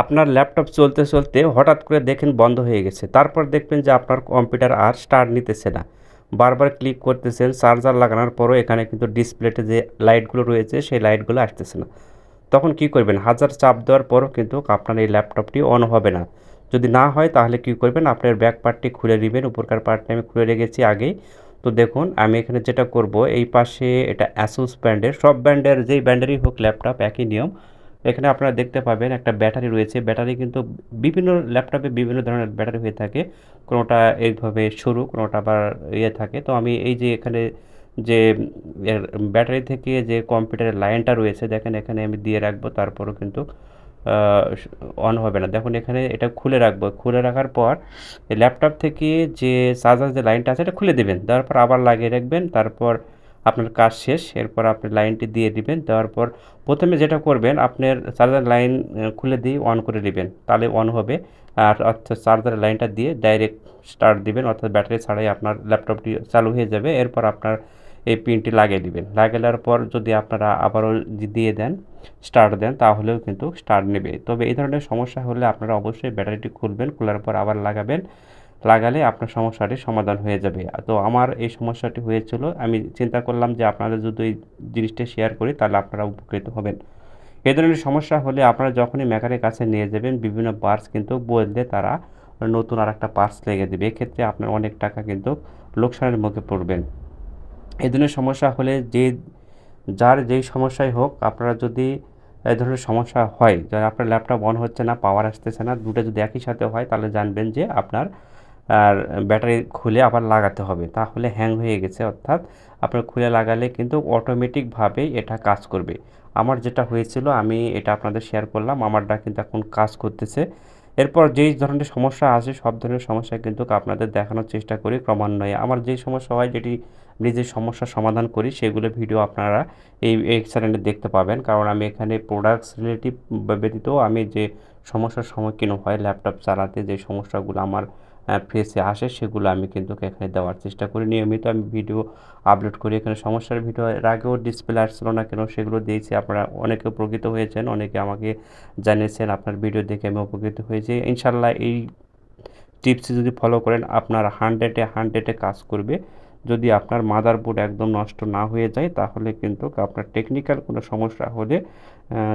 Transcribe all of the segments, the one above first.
আপনার ল্যাপটপ চলতে চলতে হঠাৎ করে দেখেন বন্ধ হয়ে গেছে। তারপর দেখবেন যে আপনার কম্পিউটার আর স্টার্ট নিতেছে না। বারবার ক্লিক করতেছেন, চার্জার লাগানোর পরও এখানে কিন্তু ডিসপ্লেতে যে লাইটগুলো রয়েছে, সেই লাইটগুলো আসতেছে না। তখন কি করবেন? হাজার চাপ দেওয়ার পরও কিন্তু আপনার এই ল্যাপটপটি অন হবে না। যদি না হয় তাহলে কি করবেন? আপনার ব্যাক পার্টটি খুলে নেবেন, উপরকার পার্টটি আমি খুলে রেখেছি আগেই। তো দেখুন, আমি এখানে যেটা করব, এই পাশে এটা অ্যাসুস ব্র্যান্ডের সব ব্র্যান্ডের যেই ব্র্যান্ডেরই হোক ল্যাপটপ, একই নিয়ম। এখানে আপনারা দেখতে পাবেন একটা ব্যাটারি রয়েছে। ব্যাটারি কিন্তু বিভিন্ন ল্যাপটপে বিভিন্ন ধরনের ব্যাটারি হয়ে থাকে। কোনোটা এইভাবে সরু, কোনোটা আবার ইয়ে থাকে। তো আমি এই যে এখানে যে ব্যাটারি থেকে যে কম্পিউটারের লাইনটা রয়েছে, দেখেন এখানে আমি দিয়ে রাখব, তারপরও কিন্তু অন হবে না। দেখুন, এখানে এটা খুলে রাখব। খুলে রাখার পর ল্যাপটপ থেকে যে চার্জার যে লাইনটা আছে, এটা খুলে দেবেন। তারপর আবার লাগিয়ে রাখবেন। তারপর আপনার কাজ শেষ, এরপর আপনি লাইনটি দিয়ে দিবেন, দেওয়ার পর প্রথমে যেটা করবেন, আপনার চার্জার লাইন খুলে দিয়ে অন করে নেবেন তাহলে অন হবে। আর অর্থাৎ চার্জারের লাইনটা দিয়ে ডাইরেক্ট স্টার্ট দিবেন, অর্থাৎ ব্যাটারি ছাড়াই আপনার ল্যাপটপটি চালু হয়ে যাবে। এরপর আপনার এই পিনটি লাগিয়ে দিবেন। লাগিয়ে পর যদি আপনারা আবারও দিয়ে দেন, স্টার্ট দেন, তাহলেও কিন্তু স্টার্ট নেবে। তবে এই ধরনের সমস্যা হলে আপনারা অবশ্যই ব্যাটারিটি খুলবেন, খোলার পর আবার লাগাবেন। লাগালে আপনার সমস্যাটি সমাধান হয়ে যাবে। তো আমার এই সমস্যাটি হয়েছিল, আমি চিন্তা করলাম যে আপনাদের যদি এই জিনিসটা শেয়ার করি, তাহলে আপনারা উপকৃত হবেন। এই ধরনের সমস্যা হলে আপনারা যখনই মেকারের কাছে নিয়ে যাবেন, বিভিন্ন পার্টস কিন্তু বললে তারা নতুন আর একটা পার্টস লেগে দেবে। এক্ষেত্রে আপনার অনেক টাকা কিন্তু লোকসানের মুখে পড়বেন এই ধরনের সমস্যা হলে যে, যার যেই সমস্যাই হোক, আপনারা যদি এই ধরনের সমস্যা হয়, যারা আপনার ল্যাপটপ অন হচ্ছে না পাওয়ার আসতেছে না, দুটো যদি একই সাথে হয়, তাহলে জানবেন যে আপনার আর ব্যাটারি খুলে আবার লাগাতে হবে। তাহলে হ্যাং হয়ে গেছে, অর্থাৎ আপনার খুলে লাগালে কিন্তু অটোমেটিকভাবেই এটা কাজ করবে। আমার যেটা হয়েছিল, আমি এটা আপনাদের শেয়ার করলাম, আমারটা কিন্তু এখন কাজ করতেছে। এরপর যেই ধরনের সমস্যা আসে সব ধরনের সমস্যা কিন্তু আপনাদের দেখানোর চেষ্টা করি ক্রমান্বয়ে। আমার যেই সমস্যা হয়, যেটি নিজের সমস্যার সমাধান করি, সেগুলো ভিডিও আপনারা এই এই চ্যানেলে দেখতে পাবেন। কারণ আমি এখানে প্রোডাক্টস রিলেটিভ ব্যতীত আমি যে সমস্যার সম্মুখীন হয় ল্যাপটপ চালাতে যে সমস্যাগুলো আমার ফেসে আসে, সেগুলো আমি কিন্তু এখানে দেওয়ার চেষ্টা করি। নিয়মিত আমি ভিডিও আপলোড করি। এখানে সমস্যার ভিডিও এর আগেও ডিসপ্লে আসছিল না কেন, সেগুলো দিয়েছি। আপনারা অনেকে উপকৃত হয়েছেন, অনেকে আমাকে জানিয়েছেন, আপনার ভিডিও দেখে আমি উপকৃত হয়েছি। ইনশাল্লাহ এই টিপস যদি ফলো করেন, আপনার হান্ড্রেডে হান্ড্রেডে কাজ করবে। যদি আপনার মাদারবোর্ড একদম নষ্ট না হয়ে যায়, তাহলে কিন্তু আপনার টেকনিক্যাল কোনো সমস্যা হলে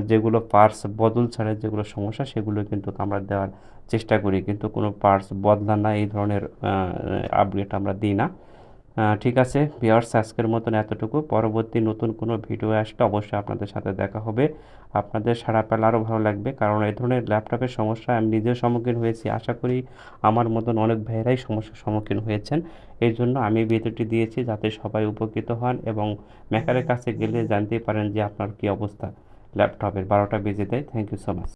যেগুলো পার্টস বদল ছাড়া যেগুলো সমস্যা, সেগুলো কিন্তু আমরা দেওয়ার চেষ্টা করি। কিন্তু কোনো পার্টস বদলা না, এই ধরনের আপডেট আমরা দিই না। ঠিক আছে ভিওয়ার্স আজকের মতন এতটুকু। পরবর্তী নতুন কোনো ভিডিও আসলে অবশ্যই আপনাদের সাথে দেখা হবে। আপনাদের সারা পেলে আরও ভালো লাগবে, কারণ এই ধরনের ল্যাপটপের সমস্যা আমি নিজেও সম্মুখীন হয়েছি। আশা করি আমার মতন অনেক ভাইয়েরাই সমস্যার সম্মুখীন হয়েছেন। এই জন্য আমি ভিডিওটি দিয়েছি যাতে সবাই উপকৃত হন এবং মেকারের কাছে গেলে জানতেই পারেন যে আপনার কী অবস্থা। ল্যাপটপের বারোটা বেজে দেয় থ্যাংক ইউ সো মাচ